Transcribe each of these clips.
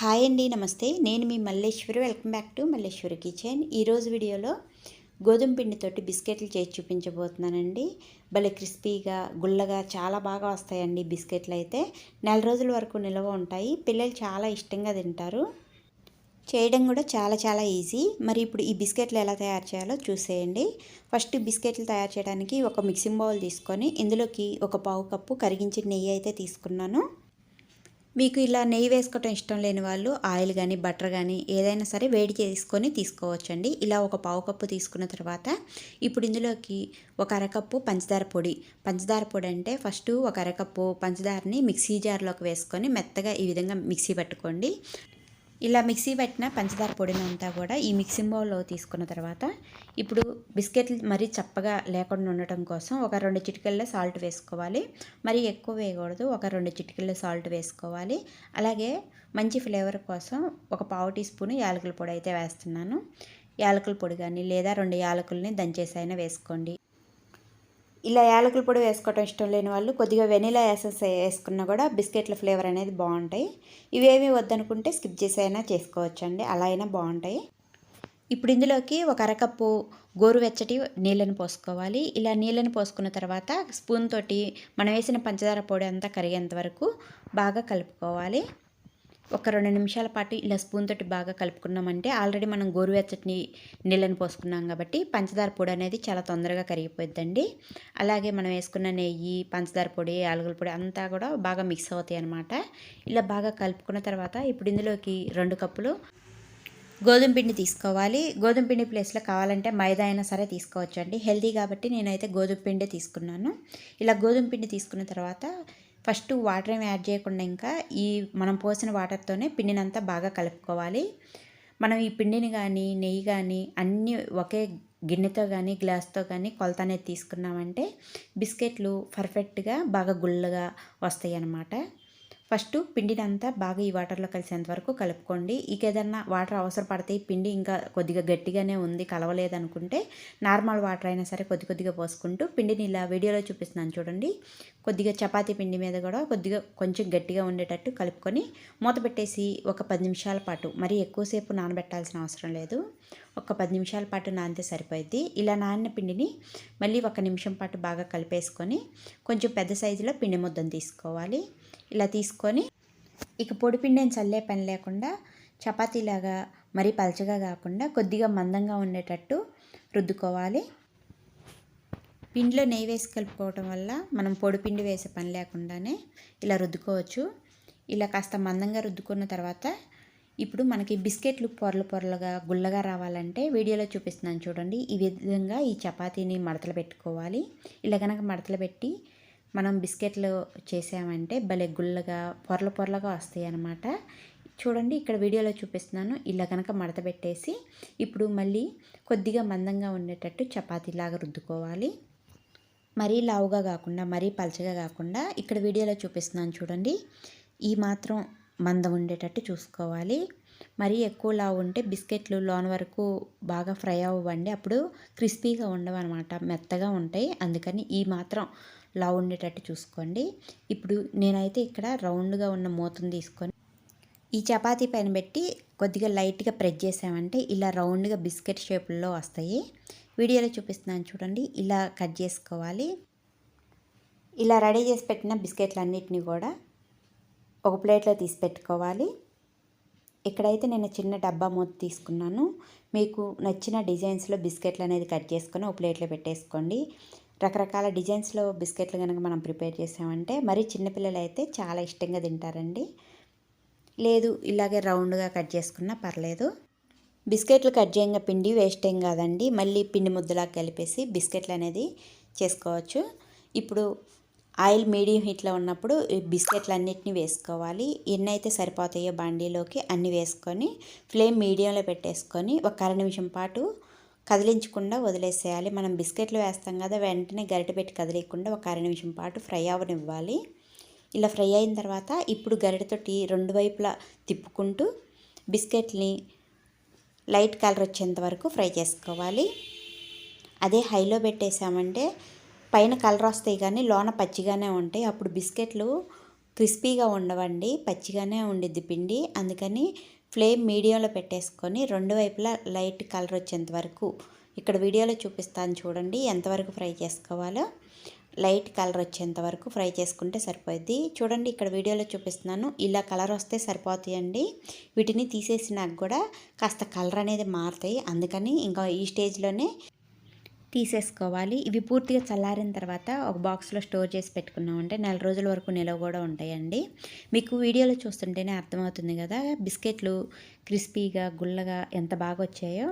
Hi అండి నమస్తే. నేను మీ Malleswari. Welcome back to Malleswari kitchen. ఈరోజు వీడియోలో గోధుమ పిండితోటి బిస్కెట్లు చేసి చూపించబోతున్నానండి. భలే క్రిస్పీగా గుల్లగా చాలా బాగా వస్తాయండి బిస్కెట్లు అయితే. నెల రోజుల వరకు నిల్వ ఉంటాయి. పిల్లలు చాలా ఇష్టంగా తింటారు. చేయడం కూడా చాలా చాలా ఈజీ. మరి ఇప్పుడు ఈ బిస్కెట్లు ఎలా తయారు చేయాలో చూసేయండి. ఫస్ట్ బిస్కెట్లు తయారు చేయడానికి ఒక మిక్సింగ్ బౌల్ తీసుకొని ఇందులోకి ఒక పావు కప్పు కరిగించిన నెయ్యి అయితే తీసుకున్నాను. మీకు ఇలా నెయ్యి వేసుకోవటం ఇష్టం లేని వాళ్ళు ఆయిల్ కానీ బటర్ కానీ ఏదైనా సరే వేడి చేసుకొని తీసుకోవచ్చండి. ఇలా ఒక పావు కప్పు తీసుకున్న తర్వాత ఇప్పుడు ఇందులోకి ఒక అరకప్పు పంచదార పొడి. పంచదార పొడి అంటే ఫస్ట్ ఒక అరకప్పు పంచదారని మిక్సీ జార్లోకి వేసుకొని మెత్తగా ఈ విధంగా మిక్సీ పట్టుకోండి. ఇలా మిక్సీ పెట్టిన పంచదార పొడిని అంతా కూడా ఈ మిక్సింగ్ బౌల్లో తీసుకున్న తర్వాత ఇప్పుడు బిస్కెట్లు మరీ చప్పగా లేకుండా ఉండటం కోసం ఒక రెండు చిటికల్లో సాల్ట్ వేసుకోవాలి. మరి ఎక్కువ వేయకూడదు. ఒక రెండు చిటికెళ్ళ సాల్ట్ వేసుకోవాలి. అలాగే మంచి ఫ్లేవర్ కోసం ఒక పావు టీ స్పూన్ యాలకుల పొడి అయితే వేస్తున్నాను. యాలకుల పొడి కానీ లేదా రెండు యాలకుల్ని దంచేసైనా వేసుకోండి. ఇలా యాలకుల పొడి వేసుకోవటం ఇష్టం లేని వాళ్ళు కొద్దిగా వెనిలా ఎసెన్స్ వేసుకున్నా కూడా బిస్కెట్ల ఫ్లేవర్ అనేది బాగుంటాయి. ఇవేమి వద్దనుకుంటే స్కిప్ చేసైనా చేసుకోవచ్చండి అలా అయినా బాగుంటాయి. ఇప్పుడు ఇందులోకి ఒక అరకప్పు గోరువెచ్చటి నీళ్ళని పోసుకోవాలి. ఇలా నీళ్ళని పోసుకున్న తర్వాత స్పూన్ తోటి మనం వేసిన పంచదార పొడి అంతా కరిగేంత వరకు బాగా కలుపుకోవాలి. ఒక రెండు నిమిషాల పాటు ఇలా స్పూన్ తోటి బాగా కలుపుకున్నామంటే ఆల్రెడీ మనం గోరువెచ్చటిని నీళ్ళని పోసుకున్నాం కాబట్టి పంచదార పొడి అనేది చాలా తొందరగా కరిగిపోద్దండి అలాగే మనం వేసుకున్న నెయ్యి పంచదార పొడి ఆలుగల పొడి అంతా కూడా బాగా మిక్స్ అవుతాయి అనమాట ఇలా బాగా కలుపుకున్న తర్వాత ఇప్పుడు ఇందులోకి రెండు కప్పులు గోధుమ పిండి తీసుకోవాలి. గోధుమ పిండి ప్లేస్లో కావాలంటే మైదా అయినా సరే తీసుకోవచ్చండి. హెల్దీ కాబట్టి నేనైతే గోధుమ పిండి తీసుకున్నాను. ఇలా గోధుమ పిండి తీసుకున్న తర్వాత ఫస్ట్ వాటర్ ఏమి యాడ్ చేయకుండా ఇంకా ఈ మనం పోసిన వాటర్తోనే పిండినంతా బాగా కలుపుకోవాలి. మనం ఈ పిండిని కానీ నెయ్యి కానీ అన్నీ ఒకే గిన్నెతో కానీ గ్లాస్తో కానీ కొలత అనేది తీసుకున్నామంటే బిస్కెట్లు పర్ఫెక్ట్గా బాగా గుల్లగా వస్తాయి అన్నమాట ఫస్ట్ పిండిని అంతా బాగా ఈ వాటర్లో కలిసేంత వరకు కలుపుకోండి. ఇక ఏదన్నా వాటర్ అవసరపడితే పిండి ఇంకా కొద్దిగా గట్టిగానే ఉంది కలవలేదనుకుంటే నార్మల్ వాటర్ అయినా సరే కొద్ది కొద్దిగా పోసుకుంటూ పిండిని ఇలా వీడియోలో చూపిస్తున్నాను చూడండి. కొద్దిగా చపాతీ పిండి మీద కూడా కొద్దిగా కొంచెం గట్టిగా ఉండేటట్టు కలుపుకొని మూత పెట్టేసి ఒక పది నిమిషాల పాటు మరి ఎక్కువసేపు నానబెట్టాల్సిన అవసరం లేదు. ఒక పది నిమిషాల పాటు నానితే సరిపోద్ది ఇలా నానిన పిండిని మళ్ళీ ఒక నిమిషం పాటు బాగా కలిపేసుకొని కొంచెం పెద్ద సైజులో పిండి ముద్దను తీసుకోవాలి. ఇలా తీసుకొని ఇక పొడి పిండిని చల్లే పని లేకుండా చపాతీలాగా మరీ పలచగా కాకుండా కొద్దిగా మందంగా ఉండేటట్టు రుద్దుకోవాలి. పిండిలో నెయ్యి వేసి కలుపుకోవటం వల్ల మనం పొడి పిండి వేసే పని లేకుండానే ఇలా రుద్దుకోవచ్చు. ఇలా కాస్త మందంగా రుద్దుకున్న తర్వాత ఇప్పుడు మనకి బిస్కెట్లు పొరలు పొరలుగా గుల్లగా రావాలంటే వీడియోలో చూపిస్తున్నాను చూడండి. ఈ విధంగా ఈ చపాతీని మడతలు పెట్టుకోవాలి. ఇలా కనుక మడతలు పెట్టి మనం బిస్కెట్లు చేసామంటే భలే గుల్లగా పొరల పొరలుగా వస్తాయి అన్నమాట. చూడండి ఇక్కడ వీడియోలో చూపిస్తున్నాను. ఇలా కనుక మడత పెట్టేసి ఇప్పుడు మళ్ళీ కొద్దిగా మందంగా ఉండేటట్టు చపాతీలాగా రుద్దుకోవాలి. మరీ లావుగా కాకుండా మరీ పలచగా కాకుండా ఇక్కడ వీడియోలో చూపిస్తున్నాను చూడండి. ఈ మాత్రం మందం ఉండేటట్టు చూసుకోవాలి. మరీ ఎక్కువ లావు ఉంటే బిస్కెట్లు లోన్ వరకు బాగా ఫ్రై అవ్వండి. అప్పుడు క్రిస్పీగా ఉండవు అనమాట మెత్తగా ఉంటాయి. అందుకని ఈ మాత్రం లావు ఉండేటట్టు చూసుకోండి. ఇప్పుడు నేనైతే ఇక్కడ రౌండ్గా ఉన్న మూతను తీసుకొని ఈ చపాతీ పైన పెట్టి కొద్దిగా లైట్గా ప్రెస్ చేసామంటే ఇలా రౌండ్గా బిస్కెట్ షేపుల్లో వస్తాయి. వీడియోలో చూపిస్తున్నాను చూడండి. ఇలా కట్ చేసుకోవాలి. ఇలా రెడీ చేసి పెట్టిన బిస్కెట్లు కూడా ఒక ప్లేట్లో తీసి పెట్టుకోవాలి. ఇక్కడైతే నేను చిన్న డబ్బా మూత తీసుకున్నాను. మీకు నచ్చిన డిజైన్స్లో బిస్కెట్లు అనేది కట్ చేసుకొని ఒక ప్లేట్లో పెట్టేసుకోండి. రకరకాల డిజైన్స్లో బిస్కెట్లు కనుక మనం ప్రిపేర్ చేసామంటే మరీ చిన్నపిల్లలు అయితే చాలా ఇష్టంగా తింటారండి. లేదు ఇలాగే రౌండ్గా కట్ చేసుకున్నా పర్లేదు. బిస్కెట్లు కట్ చేయంగా పిండి వేస్ట్ ఏం కాదండి. మళ్ళీ పిండి ముద్దలా కలిపేసి బిస్కెట్లు అనేది చేసుకోవచ్చు. ఇప్పుడు ఆయిల్ మీడియం హీట్లో ఉన్నప్పుడు బిస్కెట్లు అన్నిటిని వేసుకోవాలి. ఎన్నైతే సరిపోతాయో బాండీలోకి అన్నీ వేసుకొని ఫ్లేమ్ మీడియంలో పెట్టేసుకొని ఒక అర నిమిషం పాటు కదిలించకుండా వదిలేసేయాలి. మనం బిస్కెట్లు వేస్తాం కదా వెంటనే గరిటె పెట్టి కదిలేయకుండా ఒక అర నిమిషం పాటు ఫ్రై అవ్వనివ్వాలి ఇలా ఫ్రై అయిన తర్వాత ఇప్పుడు గరిటెతోటి రెండు వైపులా తిప్పుకుంటూ బిస్కెట్ని లైట్ కలర్ వచ్చేంత వరకు ఫ్రై చేసుకోవాలి. అదే హైలో పెట్టేసామంటే పైన కలర్ వస్తాయి కానీ లోన పచ్చిగానే ఉంటాయి. అప్పుడు బిస్కెట్లు క్రిస్పీగా ఉండవండి పచ్చిగానే ఉండిద్ది పిండి. అందుకని ఫ్లేమ్ మీడియంలో పెట్టేసుకొని రెండు వైపులా లైట్ కలర్ వచ్చేంత వరకు. ఇక్కడ వీడియోలో చూపిస్తాను చూడండి ఎంతవరకు ఫ్రై చేసుకోవాలో. లైట్ కలర్ వచ్చేంత వరకు ఫ్రై చేసుకుంటే సరిపోద్ది. చూడండి ఇక్కడ వీడియోలో చూపిస్తున్నాను. ఇలా కలర్ వస్తే సరిపోతాయండి. వీటిని తీసేసినాక కూడా కాస్త కలర్ అనేది మారుతాయి. అందుకని ఇంకా ఈ స్టేజ్లోనే తీసేసుకోవాలి. ఇవి పూర్తిగా చల్లారిన తర్వాత ఒక బాక్స్లో స్టోర్ చేసి పెట్టుకున్నామంటే నెల రోజుల వరకు నిలవ కూడా ఉంటాయండి. మీకు వీడియోలో చూస్తుంటేనే అర్థమవుతుంది కదా బిస్కెట్లు క్రిస్పీగా గుల్లగా ఎంత బాగా వచ్చాయో.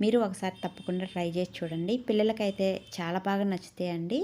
మీరు ఒకసారి తప్పకుండా ట్రై చేసి చూడండి. పిల్లలకైతే చాలా బాగా నచ్చుతాయండి.